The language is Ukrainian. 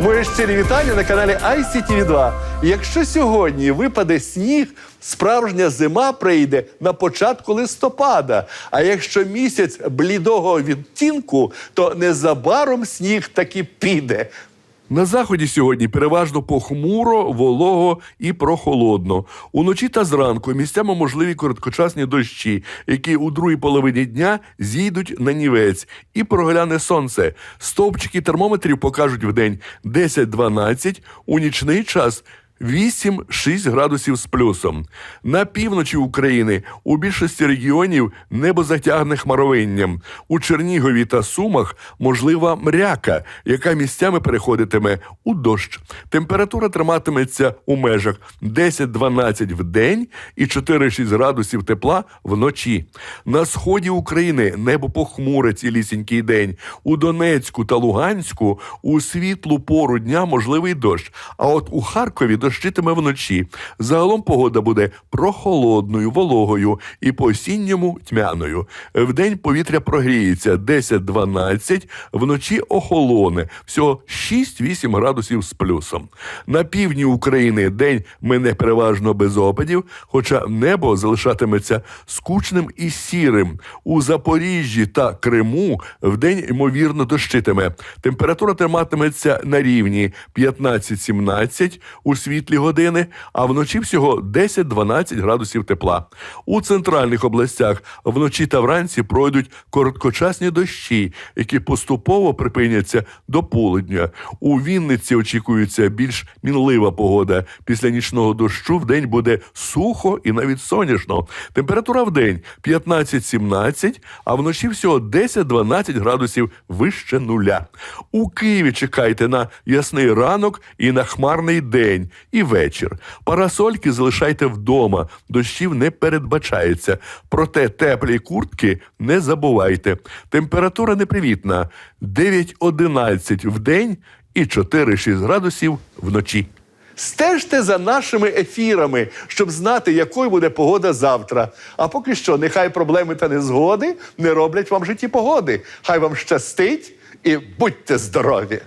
Моє щирі вітання на каналі ICTV 2. Якщо сьогодні випаде сніг, справжня зима прийде на початку листопада. А якщо місяць блідого відтінку, то незабаром сніг таки піде. На заході сьогодні переважно похмуро, волого і прохолодно. Уночі та зранку місцями можливі короткочасні дощі, які у другій половині дня зійдуть на нівець і прогляне сонце. Стовпчики термометрів покажуть вдень 10-12, у нічний час 8-6 градусів з плюсом. На півночі України у більшості регіонів небо затягне хмаровинням. У Чернігові та Сумах можлива мряка, яка місцями переходитиме у дощ. Температура триматиметься у межах 10-12 в день і 4-6 градусів тепла вночі. На сході України небо похмуре цілісінький день. У Донецьку та Луганську у світлу пору дня можливий дощ. А от у Харкові дощитиме вночі. Загалом погода буде прохолодною, вологою і по осінньому тьмяною. Вдень повітря прогріється 10-12, вночі охолоне, всього 6-8 градусів з плюсом. На півдні України день мине переважно без опадів, хоча небо залишатиметься скучним і сірим. У Запоріжжі та Криму вдень ймовірно дощитиме. Температура триматиметься на рівні 15-17 у світлі години, а вночі всього 10-12 градусів тепла. У центральних областях вночі та вранці пройдуть короткочасні дощі, які поступово припиняться до полудня. У Вінниці очікується більш мінлива погода. Після нічного дощу в день буде сухо і навіть сонячно. Температура в день 15-17, а вночі всього 10-12 градусів вище нуля. У Києві чекайте на ясний ранок і на хмарний день і вечір. Парасольки залишайте вдома, дощів не передбачається. Проте теплі куртки не забувайте. Температура непривітна 9-11 в день і 4-6 градусів вночі. Стежте за нашими ефірами, щоб знати, якою буде погода завтра. А поки що, нехай проблеми та незгоди не роблять вам житті погоди. Хай вам щастить і будьте здорові!